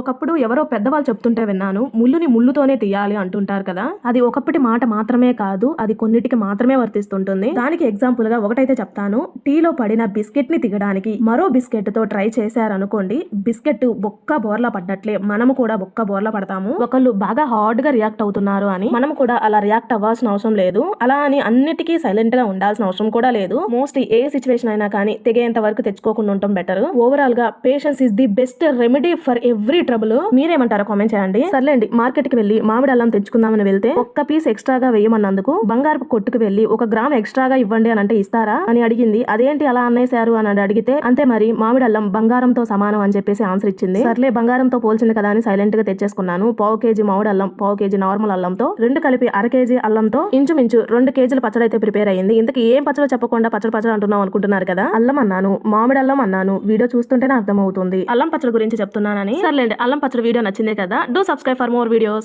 ఒకప్పుడు ఎవరో పెద్దవాళ్ళు చెప్తుంటే విన్నాను ముళ్ళుని ముళ్ళుతోనే తీయాలి అంటుంటారు కదా. అది ఒకప్పటి మాట మాత్రమే కాదు అది కొన్నిటికి మాత్రమే వర్తిస్తుంటుంది. దానికి ఎగ్జాంపుల్గా ఒకటైతే చెప్తాను. టీలో పడిన బిస్కెట్ని తీయడానికి మరో బిస్కెట్తో ట్రై చేశారనుకోండి బిస్కెట్ బొక్క బోర్లా పడ్డట్లే మనము కూడా బొక్క బోర్లా పడతాము. ఒకళ్ళు బాగా హార్డ్గా రియాక్ట్ అవుతున్నారు అని మనం కూడా అలా రియాక్ట్ అవ్వాల్సిన అవసరం లేదు. అలా అని అన్నిటికీ సైలెంట్గా ఉండాల్సిన అవసరం కూడా లేదు. మోస్ట్ ఏ సిచ్యువేషన్ అయినా కానీ తెగేంత వరకు తెచ్చుకోకుండా ఉండటం బెటర్ ఓవరాల్గా patience is the best remedy for every trouble మీరేమంటారో comment చేయండి. సర్లేండి మార్కెట్కి వెళ్ళి మామిడి అల్లం తెచ్చుకుందామని వెళ్తే ఒక్క పీస్ ఎక్స్ట్రాగా వేయమన్నందుకు బంగారపు కొట్టుకు వెళ్ళి ఒక గ్రామ్ ఎక్స్ట్రాగా ఇవ్వండి అని అంటే ఇస్తారా? అని అడిగింది. అదేంటి అలా అన్నేశారు అని అడిగితే అంతే మరి మామిడి అల్లం బంగారంతో సమానం అని చెప్పేసి ఆన్సర్ ఇచ్చింది. సర్లే బంగారంతో పోల్చింది కదా అని సైలెంట్గా తెచ్చేసుకున్నాను. పావు కేజీ మామిడి అల్లం పావు కేజీ నార్మల్ అల్లంతో రెండు కలిపి అర కేజీ అల్లంతో ఇంచుమించు రెండు కేజీల పచ్చడి అయితే ప్రిపేర్ అయింది ఇంతకు ఏం పచ్చడి చెప్పకుండా పచ్చడి పచ్చడి అంటున్నాం అనుకుంటున్నారు కదా? అల్లం అన్నాను మామిడి అల్లం అన్నాను. వీడియో చూస్తుంటేనే అర్థమవుతుంది. అల్లం పచ్చడి గురించి చెప్తున్నానని. సర్లేండి అల్లం పచ్చడి వీడియో నచ్చిందే కదా do subscribe for more videos.